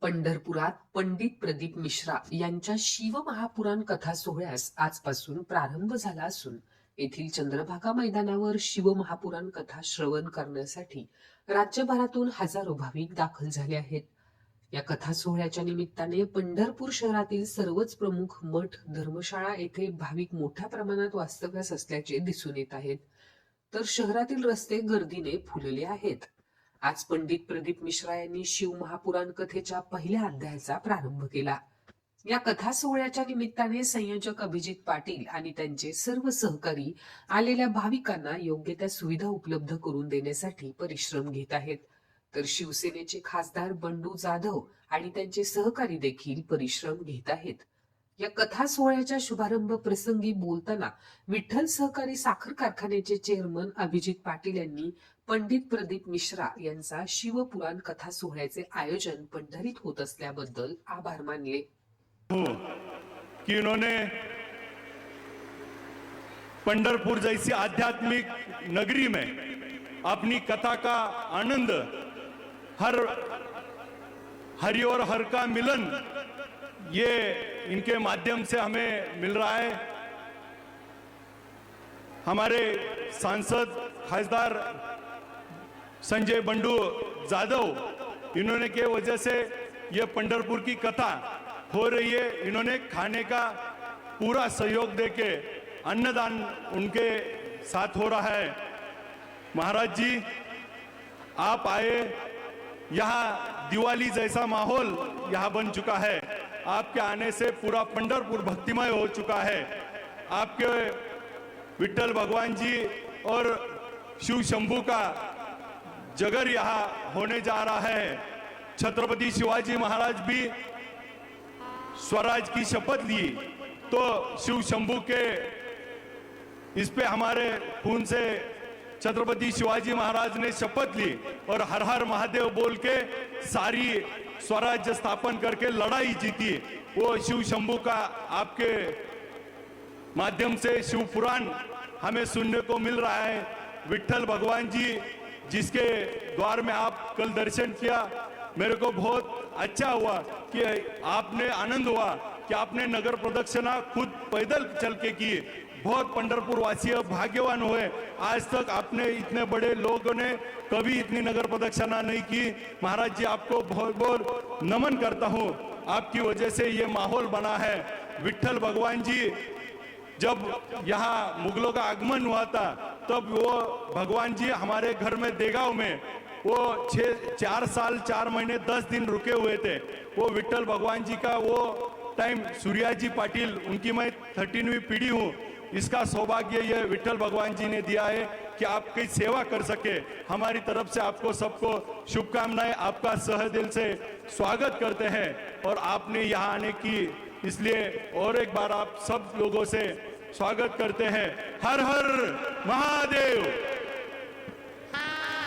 पंढरपुरात पंडित प्रदीप मिश्रा यांच्या शिवमहापुराण कथा सोहळ्यास आजपासून प्रारंभ झाला असून येथील चंद्रभागा मैदानावर शिवमहापुराण कथा श्रवण करण्यासाठी राज्यभरातून हजारो भाविक दाखल झाले आहेत. या कथा सोहळ्याच्या निमित्ताने पंढरपूर शहरातील सर्वच प्रमुख मठ धर्मशाळा येथे भाविक मोठ्या प्रमाणात वास्तव्यास असल्याचे दिसून येत आहेत. तर शहरातील रस्ते गर्दीने फुलले आहेत. आज पंडित प्रदीप मिश्रा यांनी शिव महापुराण कथेच्या पहिल्या अध्यायाचा प्रारंभ केला. या कथा सोहळ्याच्या निमित्ताने संयोजक अभिजित पाटील आणि त्यांचे सर्व सहकारी आलेल्या भाविकांना योग्य त्या सुविधा उपलब्ध करून देण्यासाठी परिश्रम घेत आहेत. तर शिवसेनेचे खासदार बंडू जाधव आणि त्यांचे सहकारी देखील परिश्रम घेत आहेत. या कथा सोहळ्याच्या शुभारंभ प्रसंगी बोलताना विठ्ठल सहकारी साखर कारखान्याचे चेअरमन अभिजित पाटील यांनी पंडित प्रदीप मिश्रा यांचा शिवपुराण कथा सोहळ्याचे आयोजन पंढरीत होत असल्याबद्दल आभार मानले. हूँ. कि इन्होंने पंडरपुर जैसी आध्यात्मिक नगरी में अपनी कथा का आनंद हर हरि और हर का मिलन ये इनके माध्यम से हमें मिल रहा है। हमारे सांसद खासदार संजय बंडू जाधव, इन्होंने के वजह से ये पंडरपुर की कथा हो रही है। इन्होंने खाने का पूरा सहयोग देके अन्नदान उनके साथ हो रहा है। महाराज जी, आप आए, यहाँ दिवाली जैसा माहौल यहाँ बन चुका है। आपके आने से पूरा पंडरपुर भक्तिमय हो चुका है। आपके विठल भगवान जी और शिव शंभू का जगर यहाँ होने जा रहा है। छत्रपति शिवाजी महाराज भी स्वराज की शपथ ली। तो शिव शंभू के इस पे हमारे खून से छत्रपति शिवाजी महाराज ने शपथ ली और हर हर महादेव बोल के सारी स्वराज्य स्थापन करके लड़ाई जीती। वो शिव शंभू का आपके माध्यम से शिव पुराण हमें सुनने को मिल रहा है। विठल भगवान जी जिसके द्वार में आप कल दर्शन किया, मेरे को बहुत अच्छा हुआ कि आपने आनंद हुआ कि आपने नगर प्रदक्षिणा खुद पैदल चल के की बहुत पंडरपुर वासी भाग्यवान हुए। आज तक आपने इतने बड़े लोगों ने कभी इतनी नगर प्रदक्षिणा नहीं की। महाराज जी, आपको बहुत बहुत नमन करता हूँ। आपकी वजह से ये माहौल बना है। विठल भगवान जी, जब यहाँ मुगलों का आगमन हुआ था तब वो भगवान जी हमारे घर में देगांव में वो छः चार साल, चार महीने, दस दिन रुके हुए थे। वो विठल भगवान जी का वो टाइम सूर्या जी पाटिल, उनकी मैं थर्टीनवीं पीढ़ी हूँ। इसका सौभाग्य ये विठल भगवान जी ने दिया है कि आपकी सेवा कर सके। हमारी तरफ़ से आपको सबको शुभकामनाएँ, आपका सह दिल से स्वागत करते हैं। और आपने यहाँ आने की, इसलिए और एक बार आप सब लोगों से स्वागत करते हैं। हर हर महादेव।